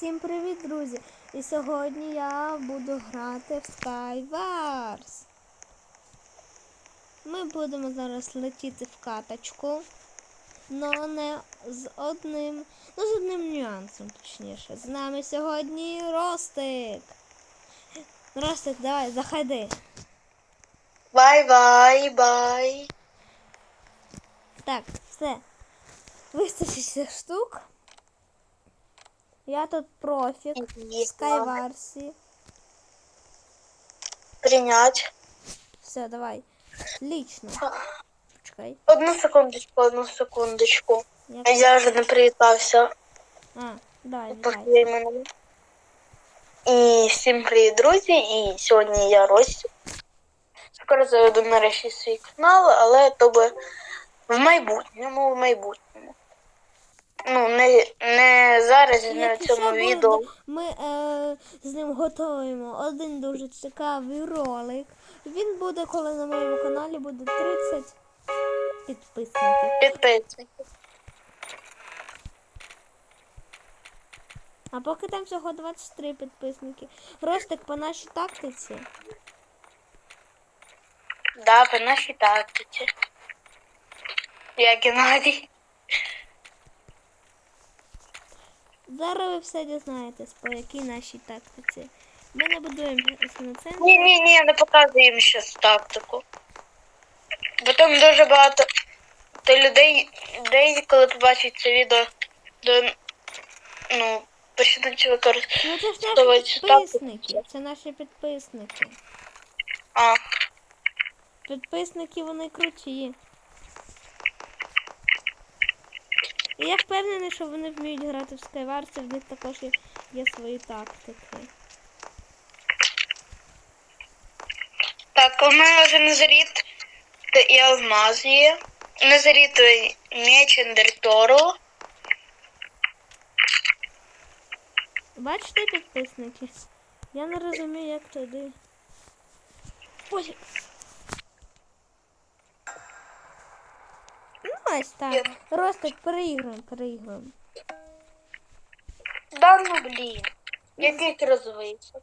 Всім привіт, друзі! І сьогодні я буду грати в Skywars. Ми будемо зараз летіти в каточку, но не з одним, ну з одним нюансом, точніше. З нами сьогодні Ростик. Ростик, давай, заходи. Бай-бай-бай. Так, все. Вистачить штук. Я тут профік Skywars. Принять. Все, давай. Лично. Почекай. Одну секундочку, одну секундочку. Я... Я вже не привітався А, давай, давай. І всім привіт, друзі. І сьогодні я Ростю. Скоро заведу нарешті свій канал, але то би в майбутньому, в майбутньому. Ну, не, не зараз, не в цьому відео. Ми е, з ним готуємо один дуже цікавий ролик. Він буде, коли на моєму каналі буде 30 підписників. Підписників. А поки там всього 23 підписники. Ростик по нашій тактиці. Да, по нашій тактиці. Я Геннадій. Зараз ви все дізнаєтесь, по якій нашій тактиці. Ми не будуємо на центр. Ні, ні, ні, не показуй їм щас тактику. Бо там дуже багато то людей, людей, коли побачать це відео, до, ну, почнуть використовувати Ну це ж наші цю тактику. підписники. Це наші підписники. А, Підписники вони круті. І я впевнений, що вони вміють грати в Skywars, в них також є, є свої тактики. так, у мене вже Назаріт і Алмаз є. Назарітовий меч Ендертору. Бачите, підписники? Я не розумію, як туди. Ой. Ось так. Ростик, переіграємо, переіграємо. Да ну блін. Який ти розвився.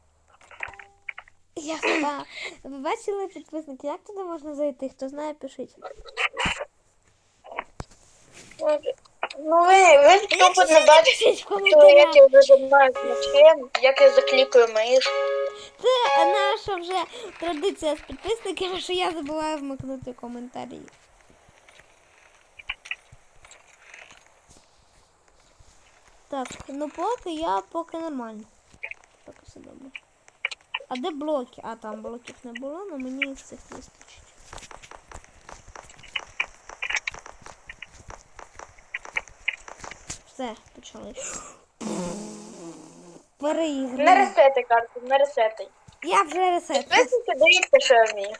Я. Ви бачили підписники? Як туди можна зайти? Хто знає, пишіть. Ну ви, ви тупо не бачите, Пишіть в коментарях. я зажимаю ключем, як я заклікаю миш. Це наша вже традиція з підписниками, що я забуваю вмикнути коментарі. Так, ну поки я поки нормально. Поки все добре. А де блоки? А там блоків не було, але мені їх цих вистачить. Все, почали. Не Переіграємо. ресети карту, не ресети. Я вже ресет. Підписники, дивіться, що я вмію.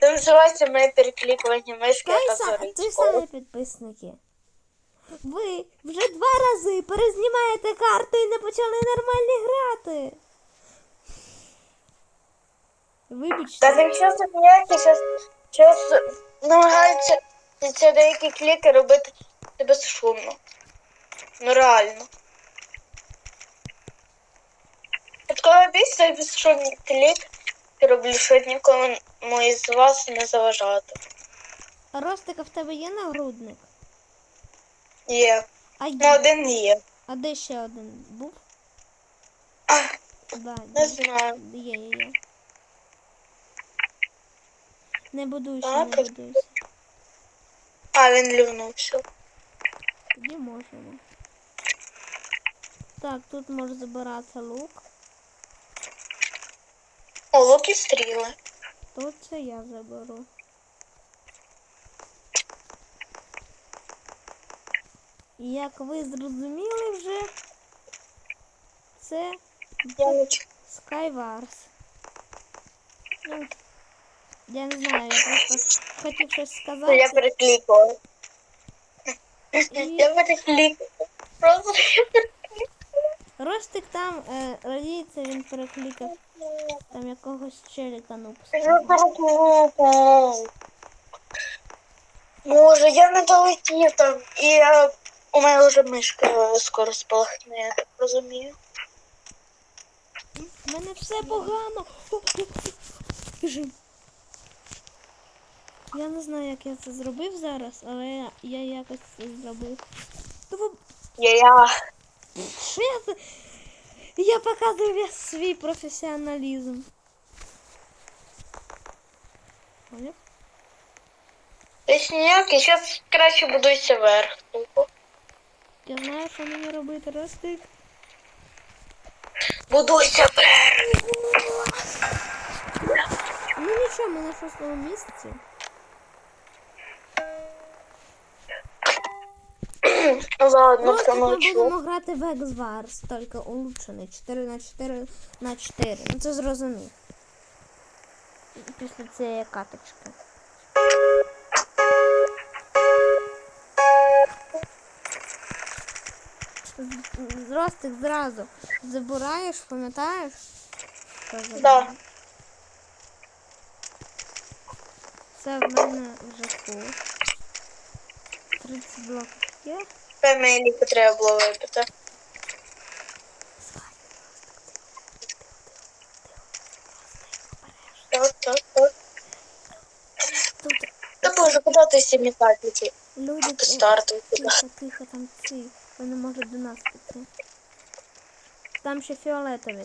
Це називається моє переклікування мишки та са- зорить. Ті самі підписники. Ви вже два рази перезнімаєте карту і не почали нормально грати. Та Вибачте. якщо це ніякі, зараз, зараз намагаються ці деякі кліки робити безшумно. Ну реально. От коли більш цей безшумний клік, я роблю, щоб нікому із вас не заважати. А Ростика в тебе є нагрудник? Є. А, Ну один є. а де ще один був? Да, не є. знаю. Є, є, є. Не будуйся, Так, не будуйся. А, він лівнувся. Тоді можемо. Так, тут може забирати лук. О, лук і стріли. То це я заберу. І як ви зрозуміли вже, це Я. Skywars. Ну, я не знаю, я просто хотів щось Я сказати. переклікала. І Я переклікала. Просто я переклікала. Ростик там е, радіється, він перекликав там якогось челіка ну Я. Боже, я не долетів там. І я У мене вже мишка скоро спалахне, я так розумію. У мене все погано. Біжим. Я не знаю, як я це зробив зараз, але я, я якось це зробив. Того Я, я. я? Я показую свій професіоналізм. Поняв? Десь ніякий, зараз краще будуйся вверх. Я знаю, що мені робити. Ростик. Будуйся вверх. Ну нічого, ми на шостому місці. Ладно, Просто ми промовчу. будемо грати в X-Wars, тільки улучшений. 4 на 4 на 4. Ну це зрозумів. Після цієї каточки. Зростик зразу забираєш, пам'ятаєш? Да. Це в мене вже фул. 30 блоків є. Фемеліку треба було випити. Тут Та боже, куди ти всі метати? люди туди. тихо, тихо, там ці. Вони можуть до нас піти. Там ще фіолетові.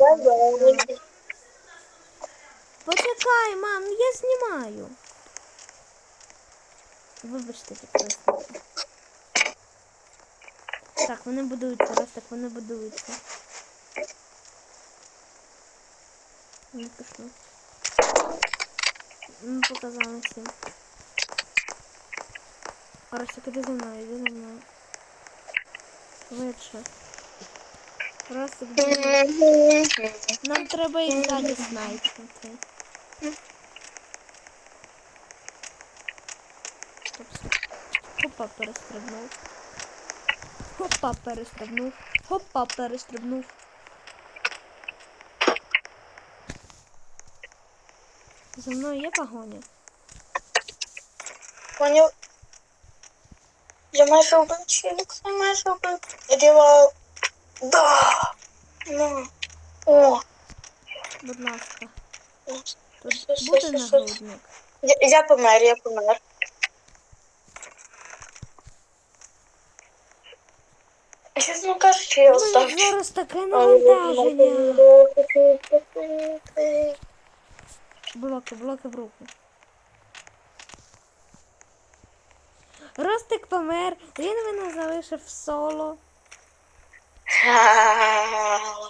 Почекай, мам, ну я знімаю. Вибачте, підписники. Так, вони будуються, раз так вони будуються. Не пішло. Ну, показали всім. Ростик, іди за мною, іди за мною. Швидше. Ростик, біжи. Нам треба снайпити. Стоп, стоп. Хопа, перестрибнув. Хопа, перестрибнув. Хопа, перестрибнув. За мною є погоня? Поняв. Я майже убив челік, я. Рівал. Да. Ну. О. Будь ласка. Тут буде нагрудник. Я, я помер, я помер. Чесно кажучи, я У мене зараз таке навантаження. Блоки, блоки в руку. Ростик помер, він мене залишив соло.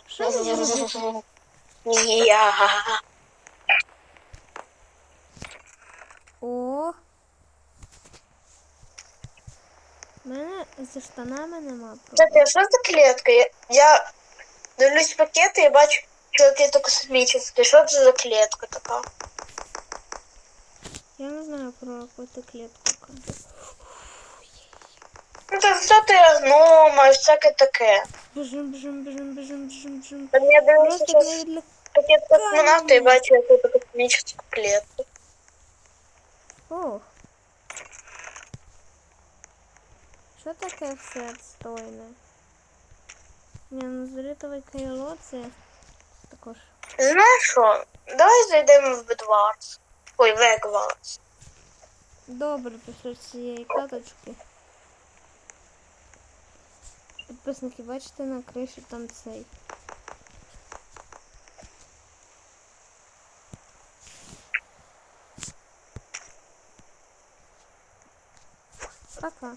Що мені робити? Я. О. У мене зі штанами нема проблем. а що за клітка? Я, я дивлюсь пакети і бачу, що якийсь космічний. Що це за клітка така? Я не знаю про яку клітку. кажу. Ну так все ти гнома і всяке таке. Біжим, біжим, біжим, біжим, біжим, біжим. Та Я дивлюся Ростик зараз не відлік... пакет космонавта і бачу якусь космічну клітку. Ох. Що таке все відстойне? Ні, ну зрітове кайло це також. Знаєш що? Давай зайдемо в Бедварс. Ой, в Егварс. Добре після цієї каточки. Підписники, бачите на криші там цей. Пока.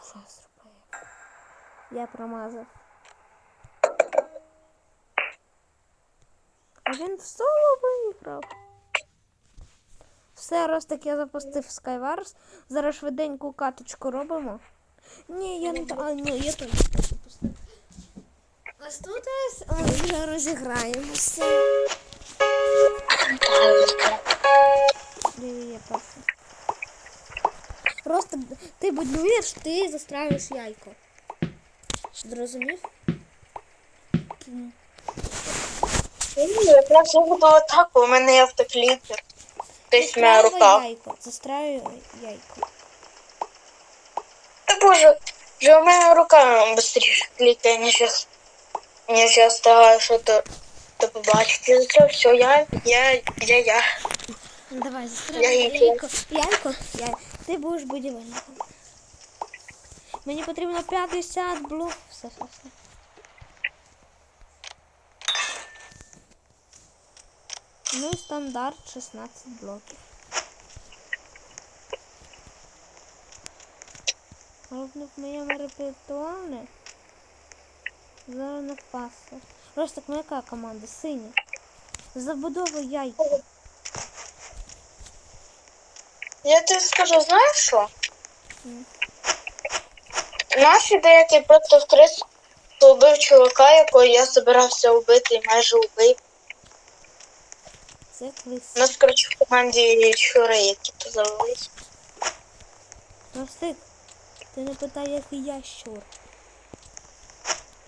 Все зробив. Я промазав. А він в соло виграв. Все, раз так я запустив Skywars. Зараз швиденьку каточку робимо. Ні, я не а, ні, я точно запустив. Ось тут ми вже розіграємося. Просто ти будуєш, ти застраюєш яйко. Зрозумів? Я буду атаку, у мене є автокліпер. Десь моя рука. яйко. Застраю яйко. боже, вже у мене рука швидше клікає, ніж я, ніж я встигаю що то, то побачити. Це все, я, я, я, я. Ну, Давай, Я застряй. її Яйко, яйко, яй. Ти будеш будівельником. Мені потрібно 50 блок. Все, все, все. Ну і стандарт 16 блоків. Головне в моєму репертуарі зараз не впасти. Ростик, ну яка команда? Синя. Забудова яйко. Я тобі скажу, знаєш що? Наші деякі просто вкрис убив чувака, якого я збирався вбити і майже убив. Це У нас, коротше, в команді щури, які то завелись. Ростик, ти не питай, який я щур.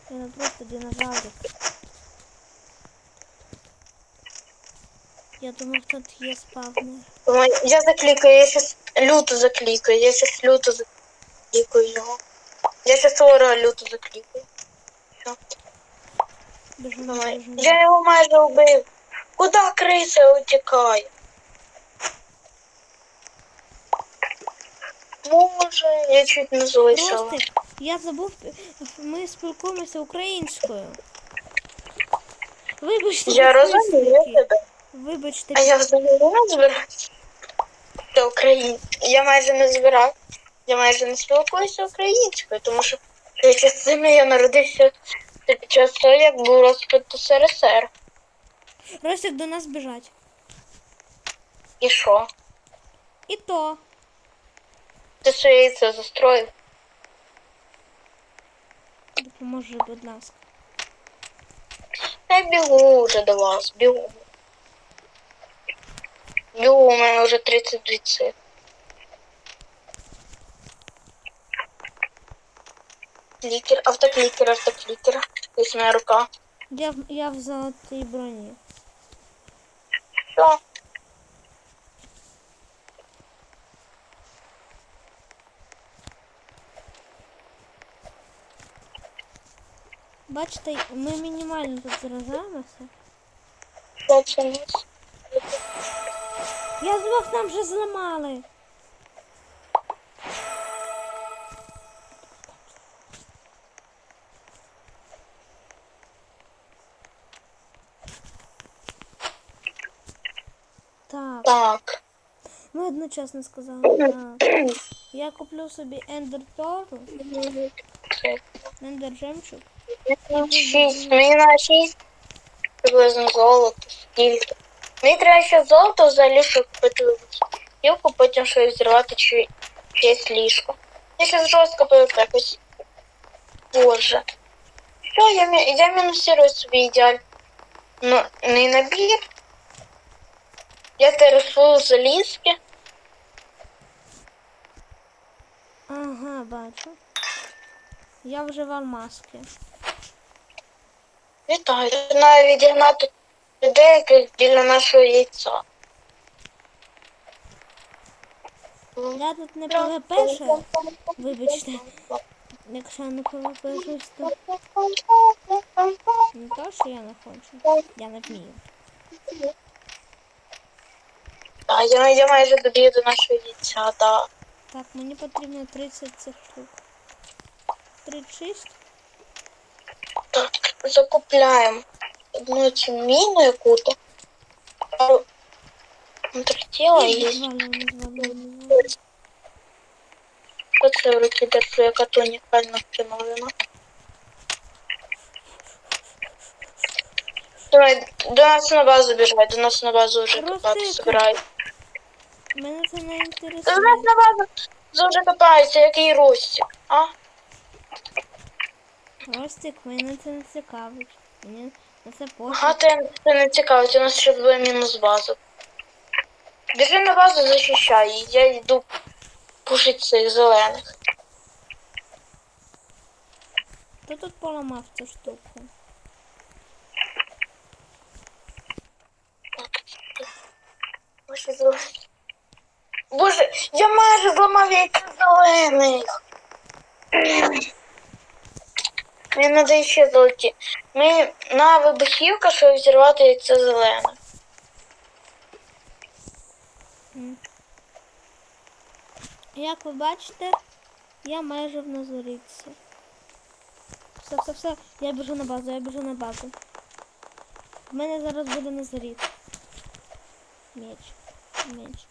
Я не просто динозаврик. Я думав, тут є спавнер. Я заклікаю, я щас люто заклікаю, я щас люто заклікаю його. Я щас ора люто заклікаю. Все. Біжимо, Ой. Я його майже вбив. Куда криса утікає? Боже, я чуть не залишила. Я забув, ми спілкуємося українською. Вибачте, Я розумію тебе. Вибачте, А я взагалі не збираюся. До України. Я майже не збирав. Я майже не спілкуюся українською, тому що я частини я народився під час того, як був розпит СРСР. Ростик до нас біжать. І що? І то. Ти що яйце застроїв? Допоможи, будь ласка. Я бігу вже до вас, бігу. Бігу, у мене вже 32 цифри. Клікер, автоклікер, автоклікер. Ось моя рука. Я, в- я в золотій броні. Все. Бачите, ми мінімально тут заражаємося. Я думав, нам вже зламали. ми одночасно сказали. Так. Я куплю собі Ендер Тору, Ендер Жемчуг. Шість. Мені на шість приблизно золото. Скільки. Мені треба ще золото взагалі, щоб купити гілку, потім щось зірвати чи чиєсь ліжко. Я ще жорстко пив якось. Боже. Що, я, мі- я мінусирую собі ідеаль. Ну, не набір. Я тересую залізки. Ага, бачу. Я вже в армаски. Вітаю. Навіть відігнати деяких біля нашого яйця. Я тут не ПВП ще. Вибачте, якщо я не ПВП то не то, що я не хочу. Я не вмію. А я, я майже добію до нашого яйця, так. Так, мені потрібно 30 цих штук. 36? Так, закупляємо одну цю міну яку-то. Пару контрактіла Ні, і не звалюю, не звалюю, не звалюю. що це в руки держу, яка то унікальна встановлена. Давай, до нас на базу біжай, до нас на базу вже Ростик. копати збирають. Мене це не До нас інтересує. на базу вже копаються, який Ростик, а? Ростик, мене це не цікавить. Мені на це пофіг. ти, ти не цікавить, у нас ще буде мінус базу. Біжи на базу, захищай, і я йду пушить цих зелених. Хто тут поламав цю штуку? Боже, зеле- Боже, я майже зламав яйця зелених. Мені треба ще золоті. Ми на вибухівка, щоб взірвати яйце зелене. Як ви бачите, я майже в Назаритці. Все, все, все. Я біжу на базу, я біжу на базу. В мене зараз буде Назарит. Меч. Меч.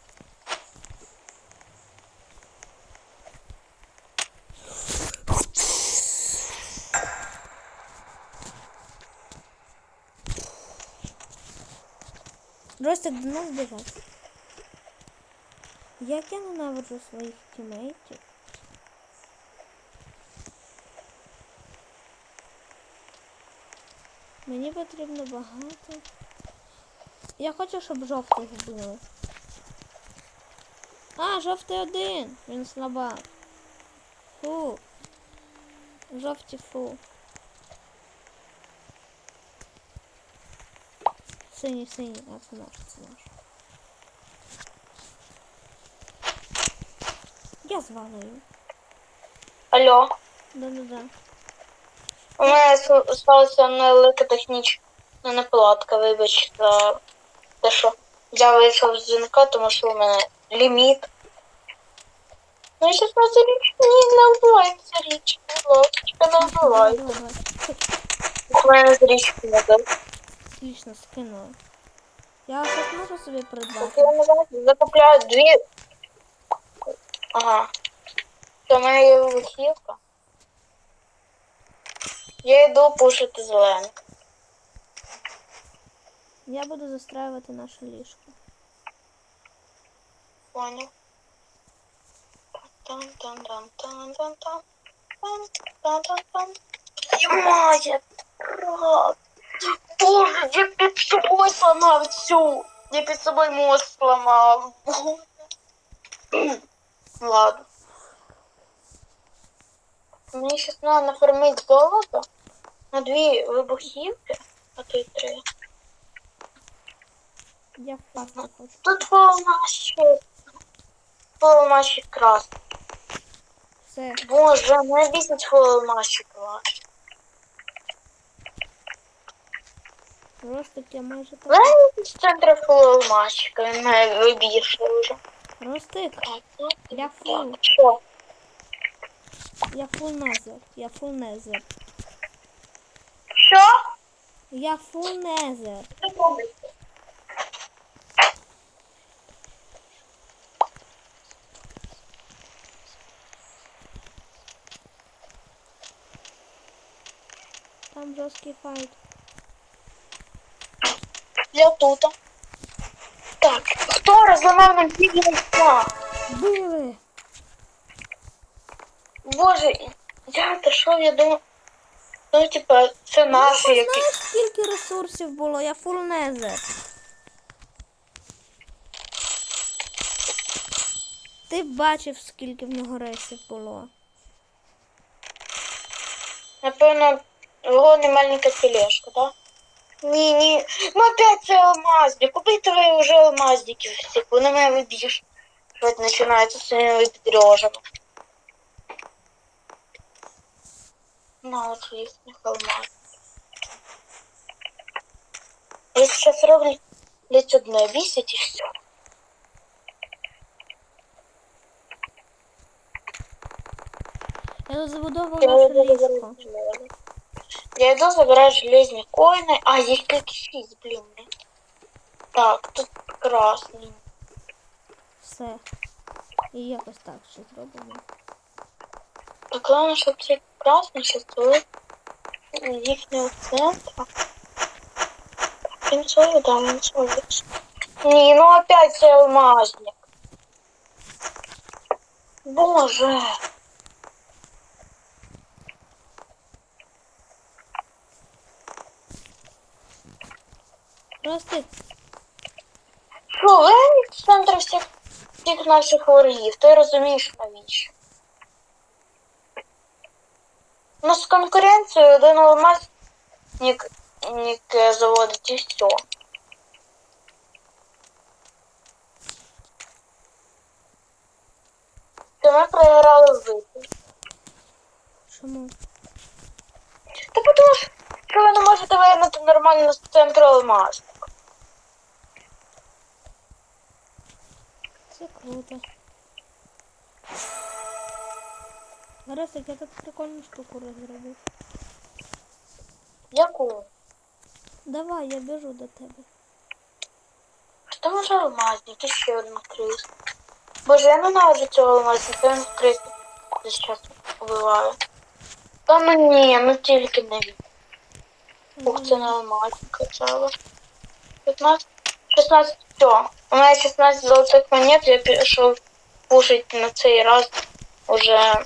Ростик до нас біжать. Як я ненавиджу своїх тімейтів. Мені потрібно багато. Я хочу, щоб жовтих вбили. А, жовтий один. Він слабак. Фу. Жовті фу. Синій, синій, а це наш, це наш. Я звалаю. Алло. Да-да-да. У мене сталася невелика технічна неполадка, вибач за те, що я вийшов з дзвінка, тому що у мене ліміт. Ну і зараз за річ. Не за річ. Будь ласка, не давай. У мене за річку не. Отлично, скинула. Я щось можу собі Так придбати. закупляю дві. Ага. Це в мене є вибухівка. Я йду пушити зелену. Я буду застраювати наше ліжко. Понял. Там, там, там, там, там, там. Там, там, там, там. Брат. Боже, я під собою сломав всю. Я під собою мост сломав. Ладно. Мені щас треба нафармити золото на дві вибухівки, а то й три. Я хочу. Тут. Волна ще красна. Все. Боже, мене бісить волна ще Ростик, я майже так. Знаєте, з центру фулмащика, він мене вибішив вже. Ростик, я фул. Я фул незер. Я фул незер. Що? Я фул незер. Там жорсткий файт. Я тут. Так, хто розламав нам яйця? Били! Боже, я та я думаю, ну, типа, це наші Ну, якісь. знаєш, скільки ресурсів було? Я фул незер. Ти бачив, скільки в нього рейсів було. Напевно, його не маленька тележка, да? Ні, ні. Ну опять це алмазник. Купите ви вже алмазників всіх, вони мене виб'єш. Що це починається своїми підрежами. Мало ж їхніх алмазів. Я зараз роблю ледь одне бісить і все. Я тут забудовував Я наше йду ліжко. забирати железо. Я йду забираю железні коїни. А, їх тільки шість, блін. Так, тут красний. Все. І якось так ще зробимо. Так, главное, щоб ці красні ще стоїть їхнього центру. Він свою, да, він свою. Ні, ну опять цей алмазник. Боже. Ростик, Що, ви в центрі всіх, всіх наших ворогів, ти розумієш навіщо? У нас конкуренцію один алмаз нік, нік е, заводить і все. То ми програли в битві. Чому? Та тому що що ви не можете вигнати нормально з центру алмаз. Це круто. Ростик, я тут прикольну штуку розробив. Яку? Давай, я біжу до тебе. Що може алмазник? І ще один криз. Боже, я ненавиджу цього алмазника, він десь час убиває. Та ну ні, ну тільки не він. Ух, це не алмазник цього. 15, 16, все. У мене 16 золотих монет, я пішов пушить на цей раз уже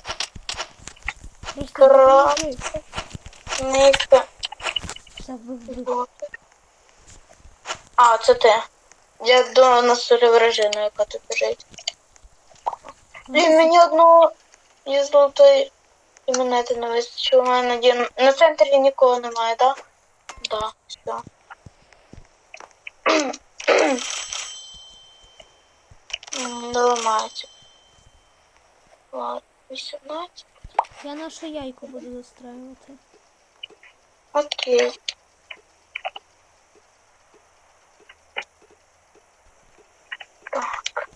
Просто Кра- біжи. низько. Все, вибив. А, це ти. Я до нас режину, яка тут біжить. Блін, мені одного із золотої монети не вистачило. У мене надію. На центрі нікого немає, так? Да? Да, все. М, Не ламається. Ладно, 18. Я нашу яйку буду застраювати. Окей. Так.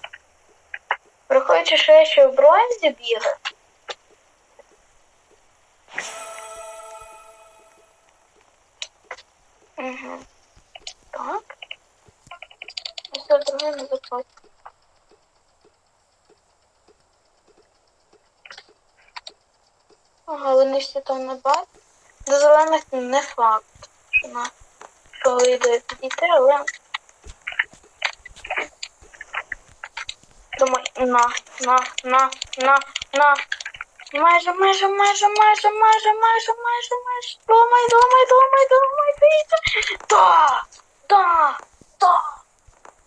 Що я ще в бронзі бігаю. Угу. Так. Все друге не заходить. Всі там не бачать. До зелених не факт, що на вийде підійти, але. Думаю, на, на, на, на, на. Майже, майже, майже, майже, майже, майже, майже, майже. Думай, думай, думай, думай, дивіться. Да, да, да.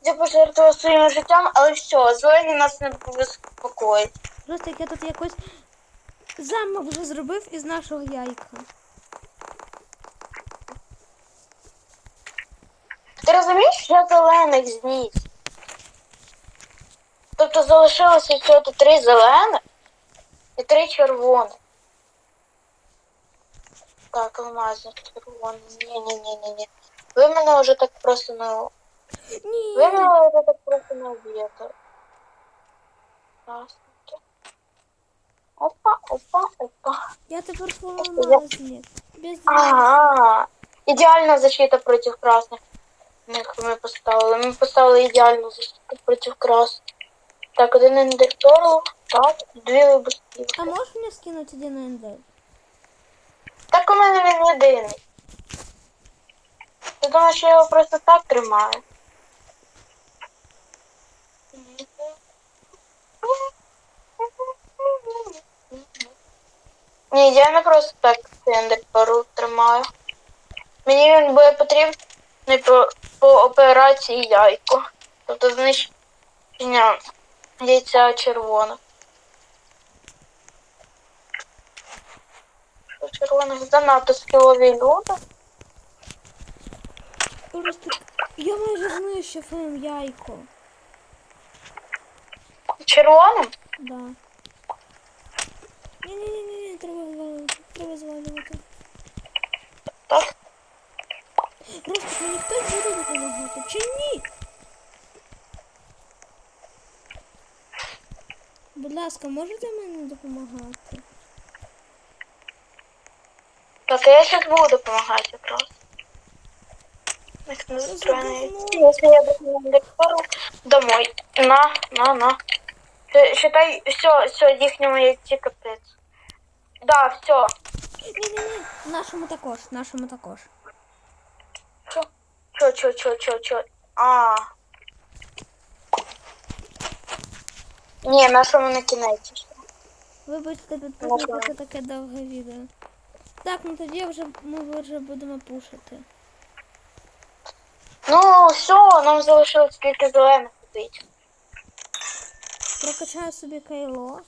Я пожертвував своїм життям, але все, зелені нас не безпокоїть. Ростик, я тут якось замок вже зробив із нашого яйка. Ти розумієш, що зелених зніс? Тобто залишилося всього три зелених і три червоних. Так, алмазник червоний. Ні, ні, ні, ні, ні. Ви мене вже так просто не. Ні. Ви мене вже так просто не об'єте. Красненьке. Опа, опа, опа. Я тепер поломазник. Без Ага. Ідеальна защита проти красних. Них ми поставили. Ми поставили ідеальну защиту проти красних. Так, один індиктору, так, дві вибухівки. А можеш мені скинути один ендер? Так у мене він єдиний. Ти думаєш, я його просто так тримаю? Ні, я не просто так індиктору тримаю. Мені він буде потрібний по, по операції яйко. Тобто знищення яйця червоних. Що червоних занадто скілові люди. Ростик, я майже знищив їм яйко. Червоним? Да. Ні-ні-ні, треба звалювати. Треба звалювати. Так. Ростик, мені хтось буде допомагати, чи ні? Будь ласка, можете мені допомагати? Так, я сейчас буду допомагати якраз. Як не задумала. Якщо я допомогу доктору, домой. На, на, на. Считай, все, все, їхньому яйці капець. Да, все. Ні-ні-ні, нашому також, нашому також. Чо, чо, чо, чо, чо, чо. А. Ні, нашому на кінець. Вибачте, підписники, Можна. це таке довге відео. Так, ну тоді вже ми вже будемо пушити. Ну, все, нам залишилось тільки зелених купити. Прокачаю собі кайло.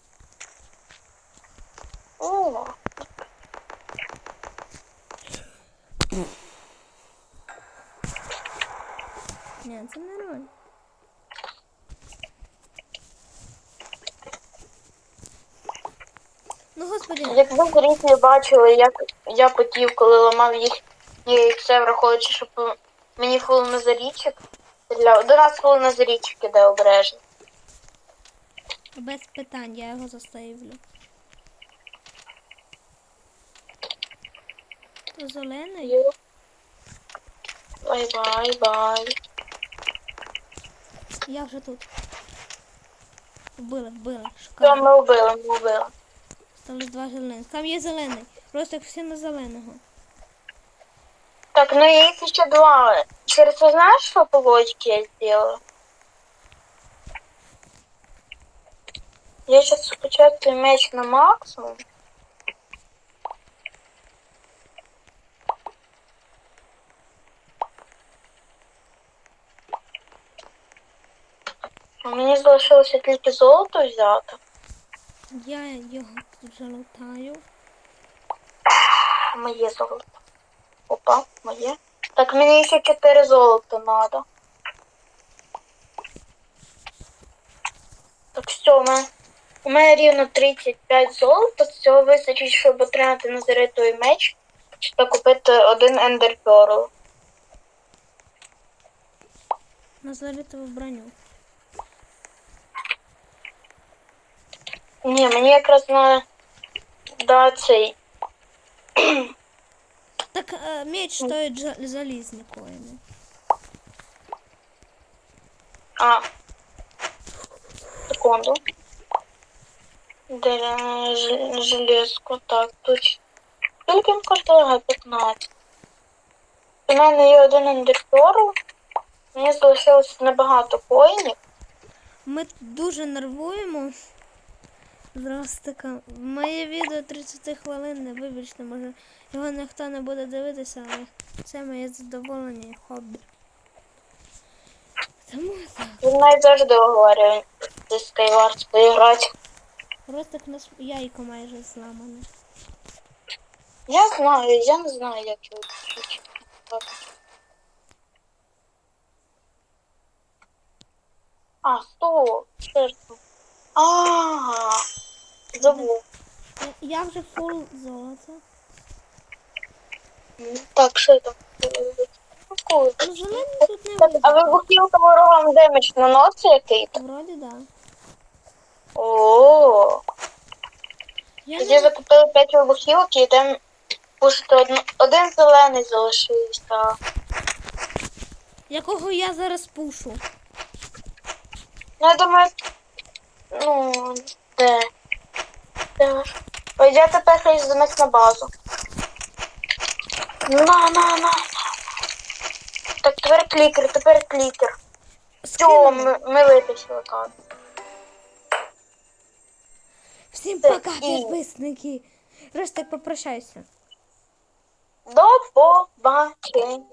О, Ні, це нормально. Ну господи. Якби зрителі бачили, як я потів, коли ламав їх яйце, враховуючи, що по- мені хвилина за річок стріляв. До нас хвилина за річок іде обережно. Без питань, я його заставлю. То зелений? Бай-бай-бай. Я вже тут. Вбили, вбили. Все, Шикарно. ми вбили, ми вбили. Стали два зелених. Там є зелений. Просто всі на зеленого. Так, ну яйца ще два. Через це знаєш, що по логіці я зробила? Я сейчас спочатку меч на максимум. Мені залишилося тільки золото взяти. Я його тут вже лутаю. Моє золото. Опа, моє. Так, мені ще 4 золота надо. Так, все, у мене, у мене рівно 35 золота. З цього вистачить, щоб отримати назаритовий меч та купити один ендер Pearl. На залітову броню. Ні, мені якраз на да, цей. Так е, меч стоїть жа- залізні коїни. А. Секунду. Де ж- железку? Так, тут. Скільки він коштує? 15. У мене є один ендерперл. Мені залишилось небагато коїнів. Ми дуже нервуємо. Здрастика. Моє відео 30 хвилин, не вибачте, може його ніхто не буде дивитися, але це моє задоволення і хобі. Тому так. Він навіть завжди говорить зі Skywars поіграти. Ростик у нас яйко майже зламане. Я знаю, я не знаю, як його відключити. А, стоп, чесно. А, забув. Я- вже фул золота. Так, що там? Ну, зелений тут не Так, а вийде. вибухівка ворогам демедж наносить який-то? Вроді да. О, Я тоді не... закупили 5 вибухівок і йдемо пушити одну. Один зелений залишився. Якого я зараз пушу. Ну, я думаю, ну, де? Де? Пойдя тепер хай до нас на базу. На, на, на, на. Так, тепер клікер, тепер клікер. Все, ми, ми витащили так. Всім пока, підписники. Ростик, попрощайся. До побачення.